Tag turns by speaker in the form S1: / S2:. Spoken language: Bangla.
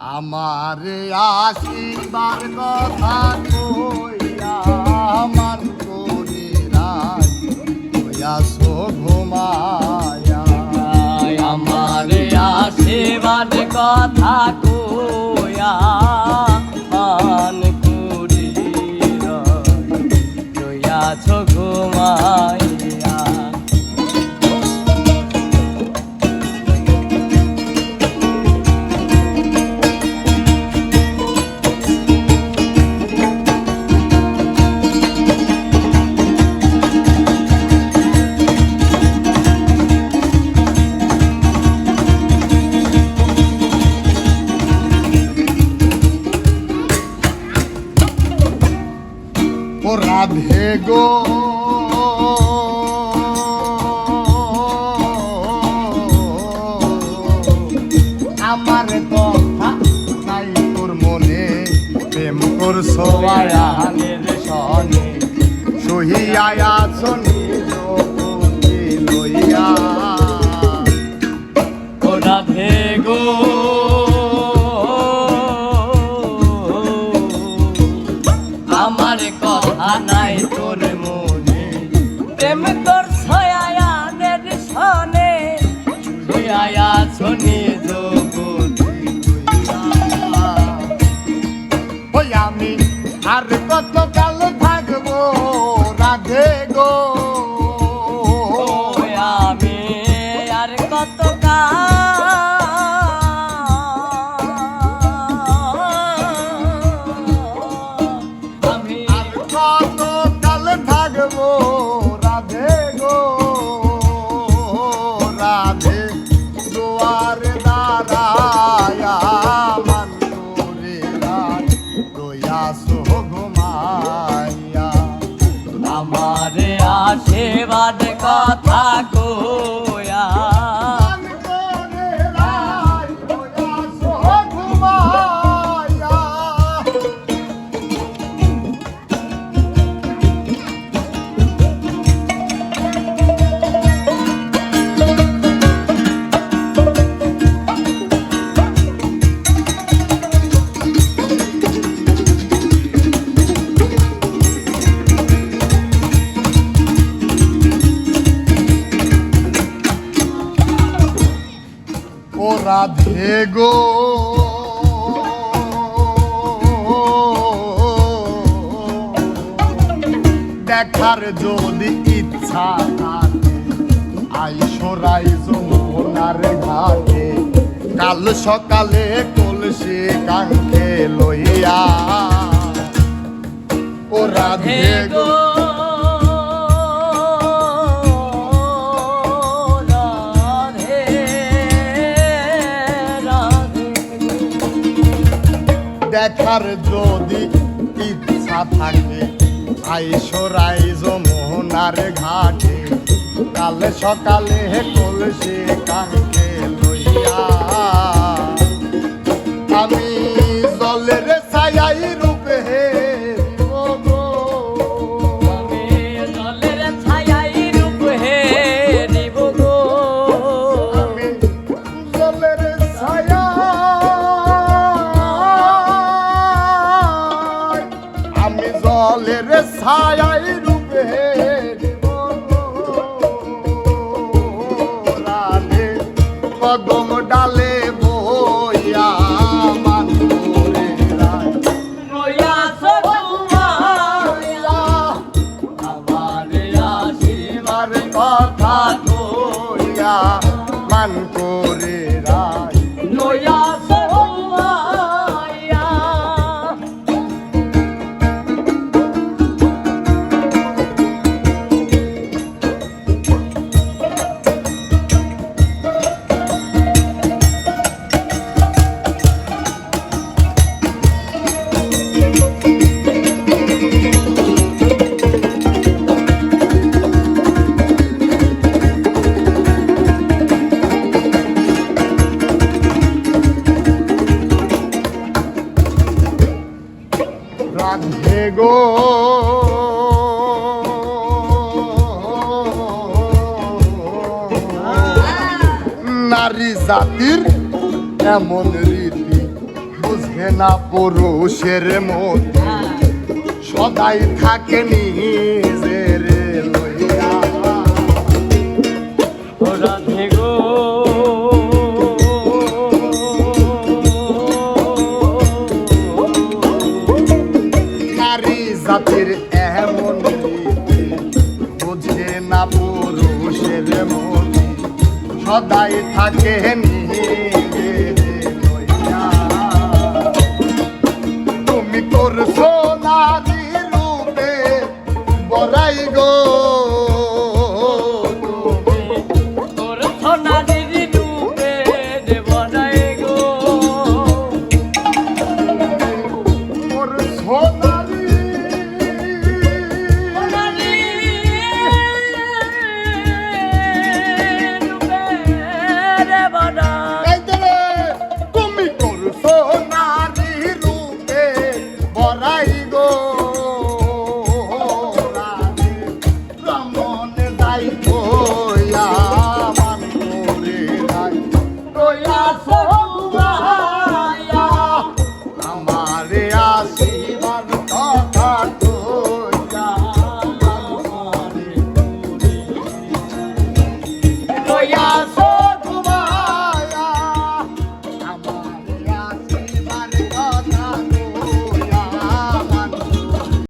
S1: আমার আসিবার কথা কইয়া আমার করি রাজ কইয়াছো ঘুমায়া
S2: আমার আশীর্বাদ কথা কয়া মান কুড়ি রয়াছ ঘুমাইয়া।
S1: ও রাধে গো। আমার কথা নাই তোর মনে, প্রেম করছ
S2: সোয়ারানের সনে।
S1: সহিয়া আছো লইয়া।
S2: ও রাধে গো। শনি
S1: ওই আমি আর কত
S2: আশীর্বাদ কথা কোয়া
S1: রাধে গো। দেখার যদি ইচ্ছা থাকে আইসরাই যমুনার ঘাটে। কাল সকালে কলসি কাঙ্ক্ষে লইয়া। ও রাধে গো। দেখার যদি ইচ্ছা থাকে আইসরাই যমুনার ঘাটে। কাল সকালে কলসি কাকে লইয়া। আমি জলের ছায়াই
S2: ছায়াই রূপে
S1: কদম ডালে বইয়া কথা মান করে গো। নারী জাতির এমন রীতি বুঝে না পুরুষের মধ্যে সদাই থাকে নিজের সদাই থাকে। তুমি করছ